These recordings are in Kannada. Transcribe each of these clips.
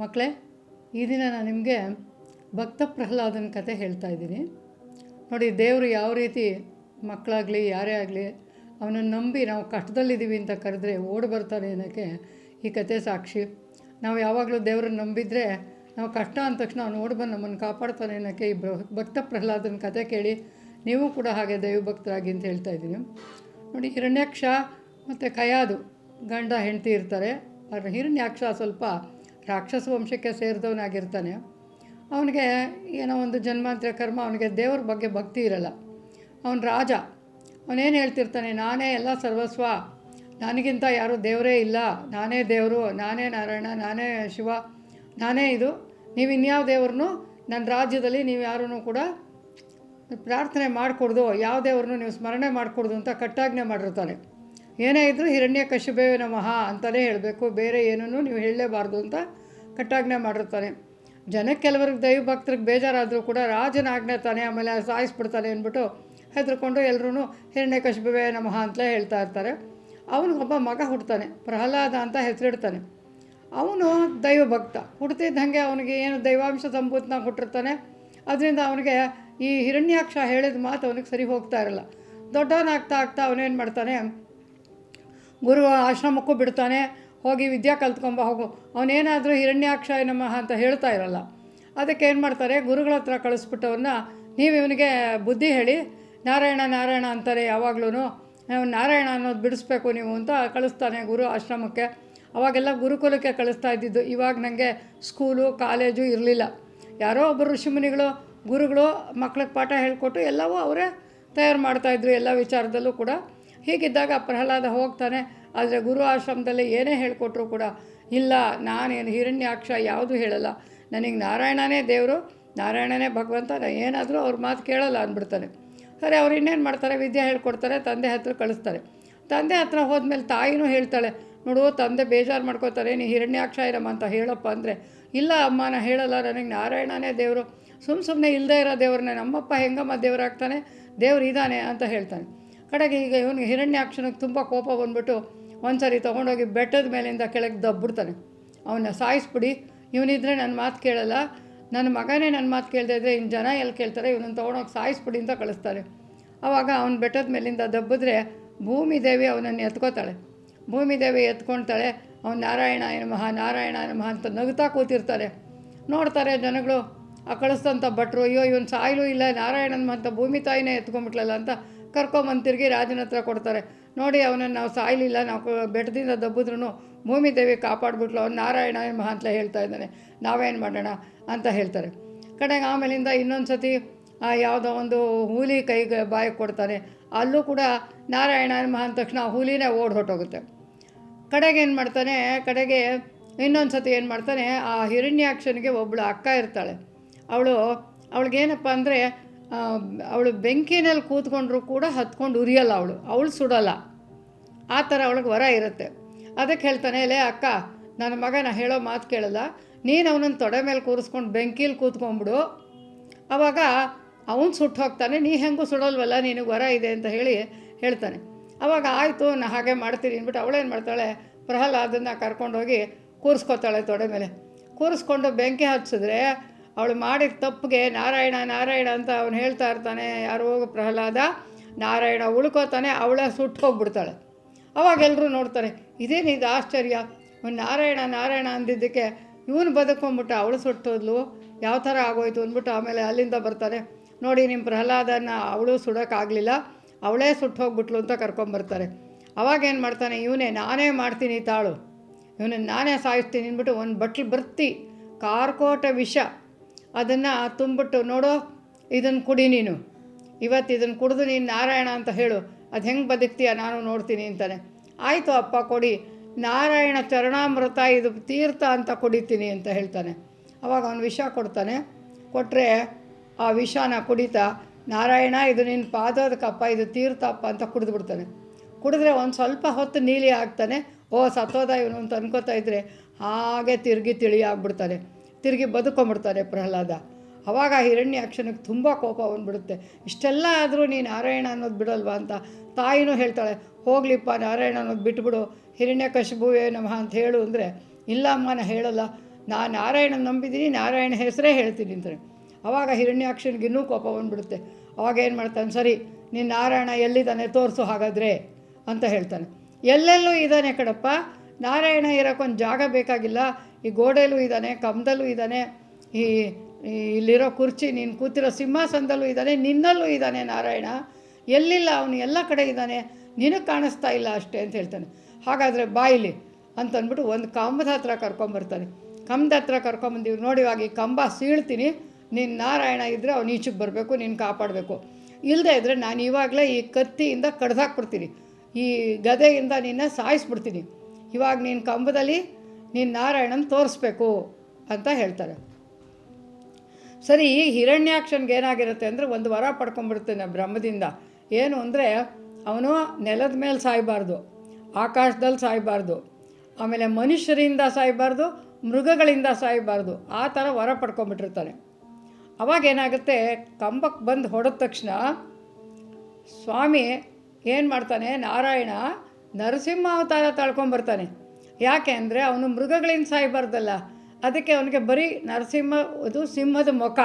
ಮಕ್ಕಳೇ, ಈ ದಿನ ನಾನು ನಿಮಗೆ ಭಕ್ತ ಪ್ರಹ್ಲಾದನ ಕತೆ ಹೇಳ್ತಾ ಇದ್ದೀನಿ. ನೋಡಿ, ದೇವರು ಯಾವ ರೀತಿ ಮಕ್ಕಳಾಗಲಿ, ಯಾರೇ ಆಗಲಿ, ಅವನನ್ನು ನಂಬಿ ನಾವು ಕಷ್ಟದಲ್ಲಿದ್ದೀವಿ ಅಂತ ಕರೆದ್ರೆ ಓಡಿ ಬರ್ತಾರೆ ಅನ್ನೋಕ್ಕೆ ಈ ಕತೆ ಸಾಕ್ಷಿ. ನಾವು ಯಾವಾಗಲೂ ದೇವ್ರನ್ನ ನಂಬಿದರೆ ನಾವು ಕಷ್ಟ ಅಂದ ತಕ್ಷಣ ಅವ್ನು ಓಡಿ ಬಂದು ನಮ್ಮನ್ನು ಕಾಪಾಡ್ತಾನೆ ಅನ್ನೋಕ್ಕೆ ಈ ಭಕ್ತ ಪ್ರಹ್ಲಾದನ ಕತೆ ಕೇಳಿ ನೀವು ಕೂಡ ಹಾಗೆ ದೈವಭಕ್ತರಾಗಿ ಅಂತ ಹೇಳ್ತಾ ಇದ್ದೀನಿ. ನೋಡಿ, ಹಿರಣ್ಯಾಕ್ಷ ಮತ್ತು ಕಯಾದು ಗಂಡ ಹೆಂಡತಿ ಇರ್ತಾರೆ. ಆದರೆ ಹಿರಣ್ಯಾಕ್ಷ ಸ್ವಲ್ಪ ರಾಕ್ಷಸ ವಂಶಕ್ಕೆ ಸೇರಿದವನಾಗಿರ್ತಾನೆ. ಅವನಿಗೆ ಏನೋ ಒಂದು ಜನ್ಮಾಂತರ ಕರ್ಮ, ಅವನಿಗೆ ದೇವ್ರ ಬಗ್ಗೆ ಭಕ್ತಿ ಇರಲ್ಲ. ಅವನು ರಾಜ, ಅವನೇನು ಹೇಳ್ತಿರ್ತಾನೆ, ನಾನೇ ಎಲ್ಲ ಸರ್ವಸ್ವ, ನನಗಿಂತ ಯಾರೂ ದೇವರೇ ಇಲ್ಲ, ನಾನೇ ದೇವರು, ನಾನೇ ನಾರಾಯಣ, ನಾನೇ ಶಿವ, ನಾನೇ ಇದು, ನೀವು ಇನ್ಯಾವ ದೇವ್ರನ್ನೂ ನನ್ನ ರಾಜ್ಯದಲ್ಲಿ ನೀವು ಯಾರೂ ಕೂಡ ಪ್ರಾರ್ಥನೆ ಮಾಡಿಕೊಡ್ದು, ಯಾವ ದೇವ್ರನ್ನೂ ನೀವು ಸ್ಮರಣೆ ಮಾಡಿಕೊಡ್ದು ಅಂತ ಕಟ್ಟಾಜ್ಞೆ ಮಾಡಿರ್ತಾನೆ. ಏನೇ ಇದ್ದರೂ ಹಿರಣ್ಯ ಕಶಿಬೇವೆ ನಮಃ ಅಂತಲೇ ಹೇಳಬೇಕು. ಬೇರೆ ಏನೂ ನೀವು ಹೇಳಲೇಬಾರ್ದು ಅಂತ ಕಟ್ಟಾಜ್ಞೆ ಮಾಡಿರ್ತಾನೆ. ಜನಕ್ಕೆ ಕೆಲವ್ರಿಗೆ ದೈವ ಭಕ್ತರಿಗೆ ಬೇಜಾರಾದರೂ ಕೂಡ ರಾಜನ ಆಜ್ಞೆ ತಾನೆ ಆಮೇಲೆ ಸಾಯಿಸ್ಬಿಡ್ತಾನೆ ಅಂದ್ಬಿಟ್ಟು ಹೆದರ್ಕೊಂಡು ಎಲ್ಲರೂ ಹಿರಣ್ಯ ಕಶಿಬೇವೆ ನಮಃ ಅಂತಲೇ ಹೇಳ್ತಾ ಇರ್ತಾರೆ. ಅವನಿಗೊಬ್ಬ ಮಗ ಹುಡ್ತಾನೆ, ಪ್ರಹ್ಲಾದ ಅಂತ ಹೆಸರಿಡ್ತಾನೆ. ಅವನು ದೈವ ಭಕ್ತ. ಹುಡ್ತಿದ್ದಂಗೆ ಅವನಿಗೆ ಏನು ದೈವಾಂಶ ಸಂಭೂತನಾಗ ಹುಟ್ಟಿರ್ತಾನೆ ಅದರಿಂದ ಅವನಿಗೆ ಈ ಹಿರಣ್ಯಾಕ್ಷ ಹೇಳಿದ ಮಾತು ಅವನಿಗೆ ಸರಿ ಹೋಗ್ತಾ ಇರಲ್ಲ. ದೊಡ್ಡವನಾಗ್ತಾ ಆಗ್ತಾ ಅವನೇನು ಮಾಡ್ತಾನೆ ಗುರು ಆಶ್ರಮಕ್ಕೂ ಬಿಡ್ತಾನೆ, ಹೋಗಿ ವಿದ್ಯಾ ಕಲ್ತ್ಕೊಂಬ, ಹೋಗು. ಅವನೇನಾದರೂ ಹಿರಣ್ಯಾಕ್ಷಯ ನಮಃ ಅಂತ ಹೇಳ್ತಾ ಇರಲ್ಲ. ಅದಕ್ಕೆ ಏನು ಮಾಡ್ತಾರೆ, ಗುರುಗಳ ಹತ್ರ ಕಳಿಸ್ಬಿಟ್ಟವ್ರನ್ನ, ನೀವು ಇವನಿಗೆ ಬುದ್ಧಿ ಹೇಳಿ, ನಾರಾಯಣ ನಾರಾಯಣ ಅಂತಾರೆ ಯಾವಾಗ್ಲೂ ನಾರಾಯಣ ಅನ್ನೋದು ಬಿಡಿಸ್ಬೇಕು ನೀವು ಅಂತ ಕಳಿಸ್ತಾನೆ ಗುರು ಆಶ್ರಮಕ್ಕೆ. ಅವಾಗೆಲ್ಲ ಗುರುಕುಲಕ್ಕೆ ಕಳಿಸ್ತಾ ಇದ್ದಿದ್ದು. ಇವಾಗ ನನಗೆ ಸ್ಕೂಲು, ಕಾಲೇಜು ಇರಲಿಲ್ಲ. ಯಾರೋ ಒಬ್ಬರು ಋಷಿಮುನಿಗಳು ಗುರುಗಳು ಮಕ್ಳಿಗೆ ಪಾಠ ಹೇಳಿಕೊಟ್ಟು ಎಲ್ಲವೂ ಅವರೇ ತಯಾರು ಮಾಡ್ತಾಯಿದ್ರು ಎಲ್ಲ ವಿಚಾರದಲ್ಲೂ ಕೂಡ. ಹೀಗಿದ್ದಾಗ ಪ್ರಹ್ಲಾದ ಹೋಗ್ತಾನೆ, ಆದರೆ ಗುರು ಆಶ್ರಮದಲ್ಲಿ ಏನೇ ಹೇಳಿಕೊಟ್ರು ಕೂಡ, ಇಲ್ಲ, ನಾನೇನು ಹಿರಣ್ಯಾಕ್ಷ ಯಾವುದೂ ಹೇಳಲ್ಲ. ನನಗೆ ನಾರಾಯಣನೇ ದೇವರು, ನಾರಾಯಣನೇ ಭಗವಂತ ಏನಾದರೂ ಅವ್ರ ಮಾತು ಕೇಳಲ್ಲ ಅಂದ್ಬಿಡ್ತಾನೆ. ಸರಿ, ಅವ್ರು ಇನ್ನೇನು ಮಾಡ್ತಾರೆ? ವಿದ್ಯೆ ಹೇಳ್ಕೊಡ್ತಾರೆ, ತಂದೆ ಹತ್ರ ಕಳಿಸ್ತಾರೆ. ತಂದೆ ಹತ್ರ ಹೋದ್ಮೇಲೆ ತಾಯಿನೂ ಹೇಳ್ತಾಳೆ, ನೋಡು, ತಂದೆ ಬೇಜಾರು ಮಾಡ್ಕೋತಾರೆ, ನೀ ಹಿರಣ್ಯಾಕ್ಷ ಇರಮ್ಮ ಅಂತ ಹೇಳಪ್ಪ ಅಂದರೆ, ಇಲ್ಲ ಅಮ್ಮ ನಾನು ಹೇಳಲ್ಲ, ನನಗೆ ನಾರಾಯಣನೇ ದೇವರು. ಸುಮ್ಮ ಸುಮ್ಮನೆ ಇಲ್ಲದೇ ಇರೋ ದೇವ್ರನ್ನೇ ನಮ್ಮಪ್ಪ ಹೆಂಗಮ್ಮ ದೇವರಾಗ್ತಾನೆ? ದೇವ್ರು ಇದ್ದಾನೆ ಅಂತ ಹೇಳ್ತಾನೆ. ಕಡೆಗೆ ಈಗ ಇವನಿಗೆ ಹಿರಣ್ಯಾಕ್ಷನಿಗೆ ತುಂಬ ಕೋಪ ಬಂದ್ಬಿಟ್ಟು ಒಂದು ಸರಿ ತೊಗೊಂಡೋಗಿ ಬೆಟ್ಟದ ಮೇಲಿಂದ ಕೆಳಗೆ ದಬ್ಬಿಡ್ತಾನೆ. ಅವನ್ನ ಸಾಯಿಸ್ಬಿಡಿ. ಇವನಿದ್ರೆ ನನ್ನ ಮಾತು ಕೇಳಲ್ಲ. ನನ್ನ ಮಗನೇ ನನ್ನ ಮಾತು ಕೇಳದೆ ಇದ್ರೆ ಇನ್ನು ಜನ ಎಲ್ಲಿ ಕೇಳ್ತಾರೆ? ಇವನನ್ನು ತೊಗೊಂಡೋಗಿ ಸಾಯಿಸ್ಬಿಡಿ ಅಂತ ಕಳಿಸ್ತಾರೆ. ಆವಾಗ ಅವನು ಬೆಟ್ಟದ ಮೇಲಿಂದ ದಬ್ಬಿದ್ರೆ ಭೂಮಿ ದೇವಿ ಅವನನ್ನು ಎತ್ಕೋತಾಳೆ. ಭೂಮಿ ದೇವಿ ಎತ್ಕೊಳ್ತಾಳೆ. ಅವ್ನು ನಾರಾಯಣ ನಮಃ ನಾರಾಯಣ ನಮಃ ಅಂತ ನಗುತ್ತಾ ಕೂತಿರ್ತಾರೆ. ನೋಡ್ತಾರೆ ಜನಗಳು, ಆ ಕಳಿಸ್ತಂಥ ಭಟ್ರು, ಅಯ್ಯೋ, ಇವನು ಸಾಯಲು ಇಲ್ಲ. ನಾರಾಯಣನ ಅಂತ ಭೂಮಿ ತಾಯಿನೇ ಎತ್ಕೊಂಡ್ಬಿಟ್ಲಲ್ಲ ಅಂತ ಕರ್ಕೊಂಬಂದು ತಿರುಗಿ ರಾಜನ ಹತ್ರ ಕೊಡ್ತಾರೆ. ನೋಡಿ ಅವನನ್ನು ನಾವು ಸಾಯಲಿಲ್ಲ, ನಾವು ಬೆಟ್ಟದಿಂದ ದಬ್ಬಿದ್ರೂ ಭೂಮಿ ದೇವಿ ಕಾಪಾಡಿಬಿಟ್ಲು, ಅವ್ನು ನಾರಾಯಣ ಮಹ ಅಂತ ಹೇಳ್ತಾ ಇದ್ದಾನೆ. ನಾವೇನು ಮಾಡೋಣ ಅಂತ ಹೇಳ್ತಾರೆ. ಕಡೆಗೆ ಆಮೇಲಿಂದ ಇನ್ನೊಂದು ಸತಿ ಯಾವುದೋ ಒಂದು ಹುಲಿ ಕೈಗೆ ಬಾಯಿಗೆ ಕೊಡ್ತಾನೆ. ಅಲ್ಲೂ ಕೂಡ ನಾರಾಯಣ ನಮಃ ಅಂದ ತಕ್ಷಣ ಹುಲಿನೇ ಓಡ್ ಹೊಟ್ಟೋಗುತ್ತೆ ಕಡೆಗೆ ಏನು ಮಾಡ್ತಾನೆ, ಕಡೆಗೆ ಇನ್ನೊಂದು ಸತಿ ಏನು ಮಾಡ್ತಾನೆ, ಆ ಹಿರಣ್ಯಾಕ್ಷನಿಗೆ ಒಬ್ಬಳು ಅಕ್ಕ ಇರ್ತಾಳೆ. ಅವಳು, ಅವಳಿಗೇನಪ್ಪ ಅಂದರೆ ಅವಳು ಬೆಂಕಿನಲ್ಲಿ ಕೂತ್ಕೊಂಡ್ರು ಕೂಡ ಹತ್ಕೊಂಡು ಉರಿಯಲ್ಲ ಅವಳು. ಅವಳು ಸುಡಲ್ಲ. ಆ ಥರ ಅವಳಿಗೆ ವರ ಇರುತ್ತೆ. ಅದಕ್ಕೆ ಹೇಳ್ತಾನೆ, ಲೇ ಅಕ್ಕ, ನನ್ನ ಮಗ ಮಗನ ಹೇಳೋ ಮಾತು ಕೇಳಲ್ಲ. ನೀನು ಅವನನ್ನು ತೊಡೆ ಮೇಲೆ ಕೂರಿಸ್ಕೊಂಡು ಬೆಂಕಿಲಿ ಕೂತ್ಕೊಂಡ್ಬಿಡು ಆವಾಗ ಅವನು ಸುಟ್ಟು ಹೋಗ್ತಾನೆ, ನೀ ಹೆಂಗೂ ಸುಡಲ್ವಲ್ಲ, ನಿನಗೆ ವರ ಇದೆ ಅಂತ ಹೇಳಿ ಹೇಳ್ತಾನೆ. ಅವಾಗ, ಆಯಿತು, ನಾ ಹಾಗೆ ಮಾಡ್ತೀನಿ ಅಂದ್ಬಿಟ್ಟು ಅವಳೇನು ಮಾಡ್ತಾಳೆ, ಪ್ರಹ್ಲಾದನ್ನ ಕರ್ಕೊಂಡೋಗಿ ಕೂರಿಸ್ಕೊತಾಳೆ ತೊಡೆ ಮೇಲೆ. ಕೂರಿಸ್ಕೊಂಡು ಬೆಂಕಿ ಹಚ್ಚಿದ್ರೆ ಅವಳು ಮಾಡಿದ ತಪ್ಪಿಗೆ ನಾರಾಯಣ ನಾರಾಯಣ ಅಂತ ಅವನು ಹೇಳ್ತಾ ಇರ್ತಾನೆ, ಯಾರೋ ಪ್ರಹ್ಲಾದ ನಾರಾಯಣ ಉಳ್ಕೋತಾನೆ, ಅವಳೇ ಸುಟ್ಟು ಹೋಗ್ಬಿಡ್ತಾಳೆ. ಅವಾಗೆಲ್ಲರೂ ನೋಡ್ತಾರೆ, ಇದೇನು ಇದು ಆಶ್ಚರ್ಯ? ನಾರಾಯಣ ನಾರಾಯಣ ಅಂದಿದ್ದಕ್ಕೆ ಇವನು ಬದುಕೊಂಬಿಟ್ಟ ಅವಳು ಸುಟ್ಟೋದ್ಲು ಯಾವ ಥರ ಆಗೋಯ್ತು ಅಂದ್ಬಿಟ್ಟು ಆಮೇಲೆ ಅಲ್ಲಿಂದ ಬರ್ತಾರೆ. ನೋಡಿ ನಿಮ್ಮ ಪ್ರಹ್ಲಾದನ ಅವಳು ಸುಡೋಕ್ಕಾಗಲಿಲ್ಲ, ಅವಳೇ ಸುಟ್ಟು ಹೋಗ್ಬಿಟ್ಲು ಅಂತ ಕರ್ಕೊಂಬರ್ತಾರೆ ಅವಾಗೇನು ಮಾಡ್ತಾನೆ, ಇವನೇ, ನಾನೇ ಮಾಡ್ತೀನಿ ತಾಳು. ಇವನನ್ನು ನಾನೇ ಸಾಯಿಸ್ತೀನಿ ಅಂದ್ಬಿಟ್ಟು ಒಂದು ಬಟ್ಲು ಬರ್ತಿ, ಕಾರ್ಕೋಟ ವಿಷ. ಅದನ್ನು ತುಂಬಿಟ್ಟು ನೋಡು ಇದನ್ನು ಕುಡಿ ನೀನು. ಇವತ್ತು ಇದನ್ನು ಕುಡಿದು ನೀನು ನಾರಾಯಣ ಅಂತ ಹೇಳು. ಅದು ಹೆಂಗೆ ಬದುಕ್ತೀಯ ನಾನು ನೋಡ್ತೀನಿ ಅಂತಾನೆ. ಆಯಿತು ಅಪ್ಪ, ಕೊಡಿ. ನಾರಾಯಣ ಚರಣಾಮೃತ, ಇದು ತೀರ್ಥ ಅಂತ ಕುಡಿತೀನಿ ಅಂತ ಹೇಳ್ತಾನೆ. ಅವಾಗ ಅವನು ವಿಷ ಕೊಡ್ತಾನೆ. ಕೊಟ್ಟರೆ ಆ ವಿಷನ ಕುಡಿತಾ, ನಾರಾಯಣ, ಇದು ನಿನ್ನ ಪಾದದಕ್ಕಪ್ಪ ಇದು ತೀರ್ಥಪ್ಪ ಅಂತ ಕುಡಿದ್ಬಿಡ್ತಾನೆ ಕುಡಿದ್ರೆ ಒಂದು ಸ್ವಲ್ಪ ಹೊತ್ತು ನೀಲಿ ಆಗ್ತಾನೆ. ಓ ಸತ್ತೋದ ಇವನು ಅಂತ ಅನ್ಕೋತಾ ಇದ್ರೆ ಹಾಗೆ ತಿರುಗಿ ತಿಳಿ ಆಗ್ಬಿಡ್ತಾನೆ. ತಿರುಗಿ ಬದುಕೊಂಬಿಡ್ತಾನೆ ಪ್ರಹ್ಲಾದ. ಅವಾಗ ಹಿರಣ್ಯಾಕ್ಷನಿಗೆ ತುಂಬ ಕೋಪ ಬಂದುಬಿಡುತ್ತೆ. ಇಷ್ಟೆಲ್ಲ ಆದರೂ ನೀ ನಾರಾಯಣ ಅನ್ನೋದು ಬಿಡಲ್ವಾ ಅಂತ ತಾಯಿನೂ ಹೇಳ್ತಾಳೆ, ಹೋಗ್ಲಿಪ್ಪ ನಾರಾಯಣ ಅನ್ನೋದು ಬಿಟ್ಬಿಡು, ಹಿರಣ್ಯ ಕಶುಭುವೇ ನಮಃ ಅಂತ ಹೇಳು ಅಂದರೆ, ಇಲ್ಲ ಅಮ್ಮ ನಾನು ಹೇಳಲ್ಲ. ನಾನು ನಾರಾಯಣ ನಂಬಿದ್ದೀನಿ ನಾರಾಯಣ ಹೆಸರೇ ಹೇಳ್ತೀನಿ ಅಂತಾರೆ. ಅವಾಗ ಹಿರಣ್ಯಾಕ್ಷನಿಗೆ ಇನ್ನೂ ಕೋಪ ಬಂದುಬಿಡುತ್ತೆ. ಅವಾಗ ಏನು ಮಾಡ್ತಾನೆ, ಸರಿ, ನೀನು ನಾರಾಯಣ ಎಲ್ಲಿದ್ದಾನೆ, ತೋರಿಸು ಹಾಗಾದರೆ, ಅಂತ ಹೇಳ್ತಾನೆ. ಎಲ್ಲೆಲ್ಲೂ ಇದ್ದಾನೆ ಕಡಪ್ಪ ನಾರಾಯಣ ಇರೋಕ್ಕೊಂದು ಜಾಗ ಬೇಕಾಗಿಲ್ಲ. ಈ ಗೋಡೆಯಲ್ಲೂ ಇದ್ದಾನೆ ಕಂಬದಲ್ಲೂ ಇದ್ದಾನೆ ಈ ಇಲ್ಲಿರೋ ಕುರ್ಚಿ ನೀನು ಕೂತಿರೋ ಸಿಂಹಾಸನದಲ್ಲೂ ಇದ್ದಾನೆ ನಿನ್ನಲ್ಲೂ ಇದ್ದಾನೆ ನಾರಾಯಣ. ಎಲ್ಲಿಲ್ಲ ಅವನು, ಎಲ್ಲ ಕಡೆ ಇದ್ದಾನೆ ನಿನಗೆ ಕಾಣಿಸ್ತಾ ಇಲ್ಲ ಅಷ್ಟೇ ಅಂತ ಹೇಳ್ತಾನೆ. ಹಾಗಾದರೆ ಬಾಯಿಲಿ ಅಂತಂದ್ಬಿಟ್ಟು ಒಂದು ಕಂಬದ ಹತ್ರ ಕರ್ಕೊಂಬರ್ತಾನೆ ಕಂಬದ ಹತ್ರ ಕರ್ಕೊಂಬಂದಿವಿ ನೋಡಿ ಇವಾಗ ಈ ಕಂಬ ಸೀಳ್ತೀನಿ. ನೀನು ನಾರಾಯಣ ಇದ್ದರೆ ಅವ್ನು ಈಚೆಗೆ ಬರಬೇಕು, ನೀನು ಕಾಪಾಡಬೇಕು. ಇಲ್ಲದೆ ಇದ್ದರೆ ನಾನು ಇವಾಗಲೇ ಈ ಕತ್ತಿಯಿಂದ ಕಡ್ದಾಕ್ಬಿಡ್ತೀನಿ ಈ ಗದೆಯಿಂದ ನಿನ್ನ ಸಾಯಿಸ್ಬಿಡ್ತೀನಿ. ಇವಾಗ ನೀನು ಕಂಬದಲ್ಲಿ ನೀನು ನಾರಾಯಣನ ತೋರಿಸ್ಬೇಕು ಅಂತ ಹೇಳ್ತಾರೆ. ಸರಿ ಹಿರಣ್ಯಾಕ್ಷನ್ಗೆ ಏನಾಗಿರುತ್ತೆ ಅಂದರೆ ಒಂದು ವರ ಪಡ್ಕೊಂಡ್ಬಿಡ್ತೇನೆ ಬ್ರಹ್ಮದಿಂದ. ಏನು ಅಂದರೆ ಅವನು ನೆಲದ ಮೇಲೆ ಸಾಯಬಾರ್ದು, ಆಕಾಶದಲ್ಲಿ ಸಾಯಬಾರ್ದು, ಆಮೇಲೆ ಮನುಷ್ಯರಿಂದ ಸಾಯಬಾರ್ದು, ಮೃಗಗಳಿಂದ ಸಾಯಬಾರ್ದು, ಆ ಥರ ವರ ಪಡ್ಕೊಂಬಿಟ್ಟಿರ್ತಾನೆ ಅವಾಗ ಏನಾಗುತ್ತೆ, ಕಂಬಕ್ಕೆ ಬಂದು ಹೊಡೆದ ತಕ್ಷಣ ಸ್ವಾಮಿ ಏನು ಮಾಡ್ತಾನೆ, ನಾರಾಯಣ ನರಸಿಂಹ ಅವತಾರ ತಾಳ್ಕೊಂಬರ್ತಾನೆ ಯಾಕೆ ಅಂದರೆ ಅವನು ಮೃಗಗಳಿಂದ ಸಾಯ್ಬಾರ್ದಲ್ಲ ಅದಕ್ಕೆ ಅವನಿಗೆ ಬರೀ ನರಸಿಂಹ, ಅದು ಸಿಂಹದ ಮುಖ.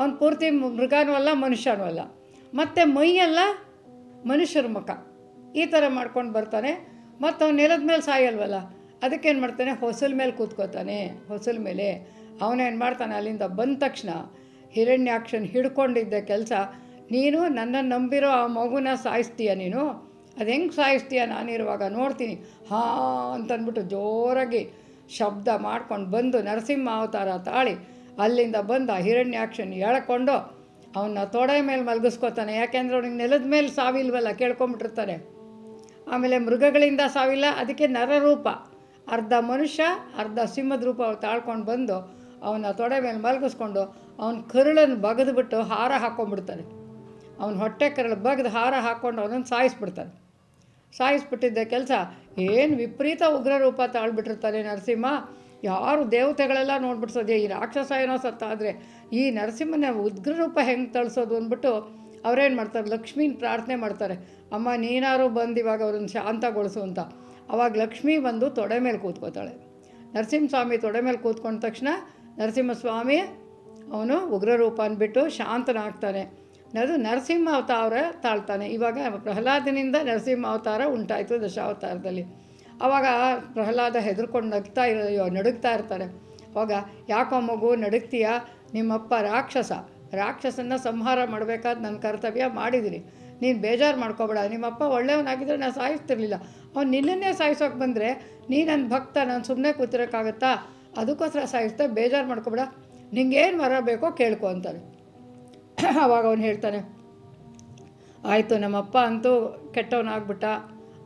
ಅವನು ಪೂರ್ತಿ ಮೃಗನೂ ಅಲ್ಲ, ಮನುಷ್ಯನೂ ಅಲ್ಲ. ಮತ್ತು ಮೈಯೆಲ್ಲ ಮನುಷ್ಯರ ಮುಖ. ಈ ಥರ ಮಾಡ್ಕೊಂಡು ಬರ್ತಾನೆ. ಮತ್ತು ಅವ್ನು ನೆಲದ ಮೇಲೆ ಸಾಯಲ್ವಲ್ಲ ಅದಕ್ಕೇನು ಮಾಡ್ತಾನೆ? ಹೊಸಲ ಮೇಲೆ ಕೂತ್ಕೋತಾನೆ. ಹೊಸಲ ಮೇಲೆ. ಅವನೇನು ಮಾಡ್ತಾನೆ? ಅಲ್ಲಿಂದ ಬಂದ ತಕ್ಷಣ ಹಿರಣ್ಯಾಕ್ಷನ್ ಹಿಡ್ಕೊಂಡಿದ್ದ ಕೆಲಸ, ನೀನು ನನ್ನನ್ನು ನಂಬಿರೋ ಆ ಮಗುನ ಸಾಯಿಸ್ತೀಯ ನೀನು? ಅದು ಹೆಂಗೆ ಸಾಯಿಸ್ತೀಯ ನಾನಿರುವಾಗ ನೋಡ್ತೀನಿ. ಹಾಂ ಅಂತಂದ್ಬಿಟ್ಟು ಜೋರಾಗಿ ಶಬ್ದ ಮಾಡ್ಕೊಂಡು ಬಂದು ನರಸಿಂಹ ಅವತಾರ ತಾಳಿ ಅಲ್ಲಿಂದ ಬಂದು ಆ ಹಿರಣ್ಯಾಕ್ಷನ್ ಹೇಳ್ಕೊಂಡು ಅವನ್ನ ತೊಡೆ ಮೇಲೆ ಮಲಗಿಸ್ಕೋತಾನೆ. ಯಾಕೆಂದ್ರೆ ಅವ್ನಿಗೆ ನೆಲದ ಮೇಲೆ ಸಾವಿಲ್ವಲ್ಲ ಕೇಳ್ಕೊಂಬಿಟ್ಟಿರ್ತಾರೆ ಆಮೇಲೆ ಮೃಗಗಳಿಂದ ಸಾವಿಲ್ಲ, ಅದಕ್ಕೆ ನರರೂಪ ಅರ್ಧ ಮನುಷ್ಯ, ಅರ್ಧ ಸಿಂಹದ ರೂಪ ಅವ್ರು ತಾಳ್ಕೊಂಡು ಬಂದು ಅವನ ತೊಡೆ ಮೇಲೆ ಮಲಗಿಸ್ಕೊಂಡು ಅವನ ಕರುಳನ್ನು ಬಗೆದುಬಿಟ್ಟು ಹಾರ ಹಾಕ್ಕೊಂಡ್ಬಿಡ್ತಾನೆ ಅವನ ಹೊಟ್ಟೆ ಕರಳು ಬಗ್ದು ಹಾರ ಹಾಕ್ಕೊಂಡು ಅವನನ್ನು ಸಾಯಿಸ್ಬಿಡ್ತಾನೆ. ಸಾಯಿಸ್ಬಿಟ್ಟಿದ್ದ ಕೆಲಸ. ಏನು ವಿಪರೀತ ಉಗ್ರ ರೂಪ ತಾಳ್ಬಿಟ್ಟಿರ್ತಾನೆ ನರಸಿಂಹ. ಯಾರು ದೇವತೆಗಳೆಲ್ಲ ನೋಡ್ಬಿಡ್ಸೋದೆ ಈ ರಾಕ್ಷಸ ಏನೋ ಸತ್ತಾದರೆ ಈ ನರಸಿಂಹನ ಉಗ್ರ ರೂಪ ಹೆಂಗೆ ತಳಿಸೋದು ಅಂದ್ಬಿಟ್ಟು ಅವ್ರೇನು ಮಾಡ್ತಾರೆ? ಲಕ್ಷ್ಮೀನ ಪ್ರಾರ್ಥನೆ ಮಾಡ್ತಾರೆ. ಅಮ್ಮ, ನೀನಾರು ಬಂದು ಇವಾಗ ಅವ್ರನ್ನ ಶಾಂತಗೊಳಿಸು ಅಂತ. ಅವಾಗ ಲಕ್ಷ್ಮೀ ಬಂದು ತೊಡೆ ಮೇಲೆ ಕೂತ್ಕೋತಾಳೆ ನರಸಿಂಹಸ್ವಾಮಿ ತೊಡೆ ಮೇಲೆ ಕೂತ್ಕೊಂಡ ತಕ್ಷಣ ನರಸಿಂಹಸ್ವಾಮಿ ಅವನು ಉಗ್ರ ರೂಪ ಅಂದ್ಬಿಟ್ಟು ಶಾಂತನಾಗ್ತಾನೆ. ಅದು ನರಸಿಂಹ ಅವತಾರ ತಾಳ್ತಾನೆ. ಇವಾಗ ಪ್ರಹ್ಲಾದನಿಂದ ನರಸಿಂಹ ಅವತಾರ ಉಂಟಾಯಿತು ದಶಾವತಾರದಲ್ಲಿ. ಆವಾಗ ಪ್ರಹ್ಲಾದ ಹೆದರ್ಕೊಂಡು ನಗ್ತಾ ಇರೋ, ನಡುಗ್ತಾ ಇರ್ತಾರೆ. ಅವಾಗ, ಯಾಕೋ ಮಗು, ನಡುಗ್ತೀಯ? ನಿಮ್ಮಪ್ಪ ರಾಕ್ಷಸ. ರಾಕ್ಷಸನ್ನ ಸಂಹಾರ ಮಾಡಬೇಕಾದ ನನ್ನ ಕರ್ತವ್ಯ ಮಾಡಿದಿರಿ. ನೀನು ಬೇಜಾರು ಮಾಡ್ಕೋಬೇಡ. ನಿಮ್ಮಪ್ಪ ಒಳ್ಳೆಯವನಾಗಿದ್ದರೆ ನಾನು ಸಾಯಿಸ್ತಿರ್ಲಿಲ್ಲ. ಅವ್ನು ನಿನ್ನನ್ನೇ ಸಾಯಿಸೋಕೆ ಬಂದರೆ ನೀ ನನ್ನ ಭಕ್ತ, ನಾನು ಸುಮ್ಮನೆ ಕೂತಿರೋಕ್ಕಾಗತ್ತಾ? ಅದಕ್ಕೋಸ್ಕರ ಸಾಯಿಸ್ತಾ ಬೇಜಾರು ಮಾಡ್ಕೋಬೇಡ. ನಿಂಗೇನು ಮರ ಬೇಕೋ ಕೇಳ್ಕೊ ಅಂತಾನೆ ಅವಾಗ ಅವನು ಹೇಳ್ತಾನೆ, ಆಯಿತು ನಮ್ಮಪ್ಪ ಅಂತೂ ಕೆಟ್ಟವನಾಗ್ಬಿಟ್ಟ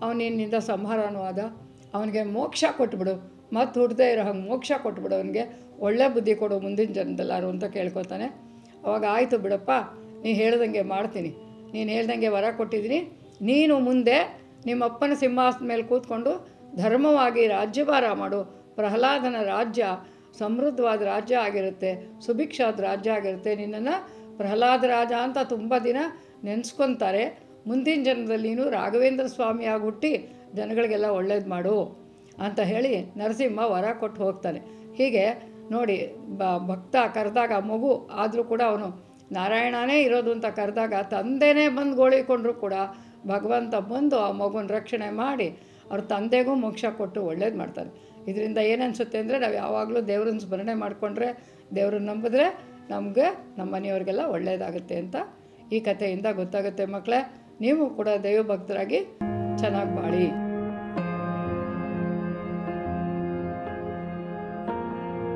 ಅವನಿನ್ನಿಂದ ಸಂಹಾರನೂ ಆದ. ಅವನಿಗೆ ಮೋಕ್ಷ ಕೊಟ್ಬಿಡು. ಮತ್ತು ಹುಡ್ದೇ ಇರೋ ಹಂಗೆ ಮೋಕ್ಷ ಕೊಟ್ಬಿಡು ಅವನಿಗೆ. ಒಳ್ಳೆ ಬುದ್ಧಿ ಕೊಡು ಮುಂದಿನ ಜನದಲ್ಲಾರು ಅಂತ ಕೇಳ್ಕೊತಾನೆ. ಅವಾಗ, ಆಯಿತು ಬಿಡಪ್ಪ, ನೀ ಹೇಳ್ದಂಗೆ ಮಾಡ್ತೀನಿ. ನೀನು ಹೇಳ್ದಂಗೆ ವರ ಕೊಟ್ಟಿದ್ದೀನಿ. ನೀನು ಮುಂದೆ ನಿಮ್ಮಪ್ಪನ ಸಿಂಹಾಸನ ಮೇಲೆ ಕೂತ್ಕೊಂಡು ಧರ್ಮವಾಗಿ ರಾಜ್ಯಭಾರ ಮಾಡು. ಪ್ರಹ್ಲಾದನ ರಾಜ್ಯ ಸಮೃದ್ಧವಾದ ರಾಜ್ಯ ಆಗಿರುತ್ತೆ. ಸುಭಿಕ್ಷಾದ ರಾಜ್ಯ ಆಗಿರುತ್ತೆ. ನಿನ್ನನ್ನು ಪ್ರಹ್ಲಾದ ರಾಜ ಅಂತ ತುಂಬ ದಿನ ನೆನೆಸ್ಕೊತಾರೆ. ಮುಂದಿನ ಜನ್ಮದಲ್ಲಿ ರಾಘವೇಂದ್ರ ಸ್ವಾಮಿಯಾಗಿ ಹುಟ್ಟಿ ಜನಗಳಿಗೆಲ್ಲ ಒಳ್ಳೇದು ಮಾಡು ಅಂತ ಹೇಳಿ ನರಸಿಂಹ ವರ ಕೊಟ್ಟು ಹೋಗ್ತಾನೆ. ಹೀಗೆ ನೋಡಿ ಬ ಭಕ್ತ ಕರೆದಾಗ ಮಗು ಆದರೂ ಕೂಡ ಅವನು ನಾರಾಯಣನೇ ಇರೋದು ಅಂತ ಕರೆದಾಗ ತಂದೆನೇ ಬಂದು ಗೋಳಿಕೊಂಡ್ರು ಕೂಡ ಭಗವಂತ ಬಂದು ಆ ಮಗುನ ರಕ್ಷಣೆ ಮಾಡಿ ಅವ್ರ ತಂದೆಗೂ ಮೋಕ್ಷ ಕೊಟ್ಟು ಒಳ್ಳೇದು ಮಾಡ್ತಾನೆ ಇದರಿಂದ ಏನನ್ಸುತ್ತೆ ಅಂದರೆ ನಾವು ಯಾವಾಗಲೂ ದೇವ್ರನ್ನ ಸ್ಮರಣೆ ಮಾಡಿಕೊಂಡ್ರೆ ದೇವ್ರನ್ನ ನಂಬಿದ್ರೆ ನಮಗೆ ನಮ್ಮ ಮನೆಯವ್ರಿಗೆಲ್ಲ ಒಳ್ಳೆಯದಾಗುತ್ತೆ ಅಂತ ಈ ಕಥೆಯಿಂದ ಗೊತ್ತಾಗುತ್ತೆ ಮಕ್ಕಳೇ. ನೀವು ಕೂಡ ದೈವಭಕ್ತರಾಗಿ ಚೆನ್ನಾಗಿ ಬಾಳಿ.